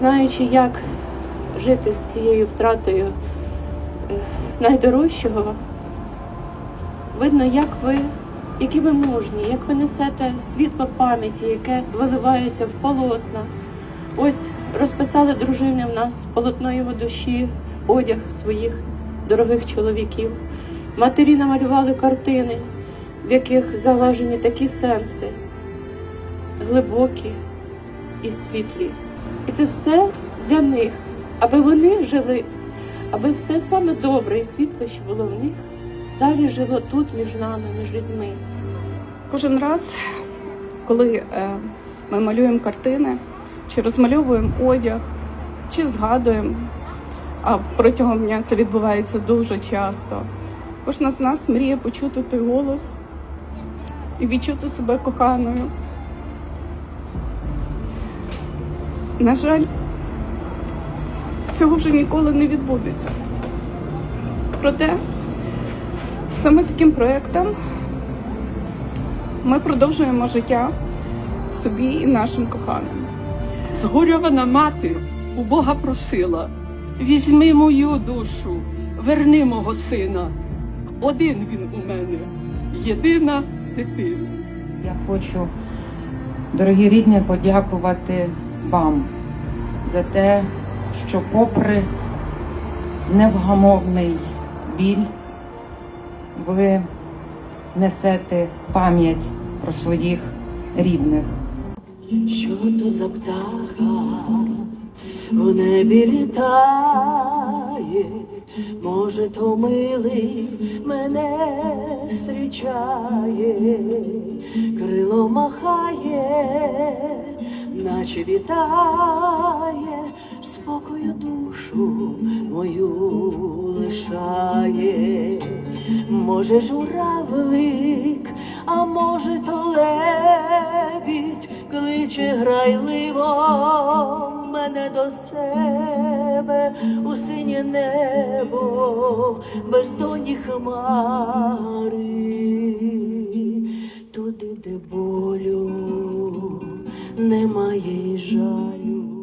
думаючи, як жити з цією втратою е, найдорожчого, видно, як ви, які ви мужні, як ви несете світло пам'яті, яке виливається в полотна. Ось розписали дружини в нас полотно його душі, одяг своїх дорогих чоловіків. Матері намалювали картини, в яких залежені такі сенси, глибокі і світлі. І це все для них, аби вони жили, аби все саме добре і світле, що було в них, далі жило тут між нами, між людьми. Кожен раз, коли е, ми малюємо картини, чи розмальовуємо одяг, чи згадуємо, а протягом дня це відбувається дуже часто. Кожна з нас мріє почути той голос і відчути себе коханою. На жаль, цього вже ніколи не відбудеться. Проте саме таким проєктом ми продовжуємо життя собі і нашим коханим. Згорьована мати у Бога просила: візьми мою душу, верни мого сина. Один він у мене, єдина дитина. Я хочу, дорогі рідні, подякувати вам за те, що, попри невгамовний біль, ви несете пам'ять про своїх рідних. Що то за птаха в небі літає, може, то милий мене зустрічає, крило махає, наче вітає, спокою душу мою лишає, може, журавлик, а може, то лебідь кличе грайливо мене до себе у синє небо, бездонні хмари, туди, де болю немає й жалю.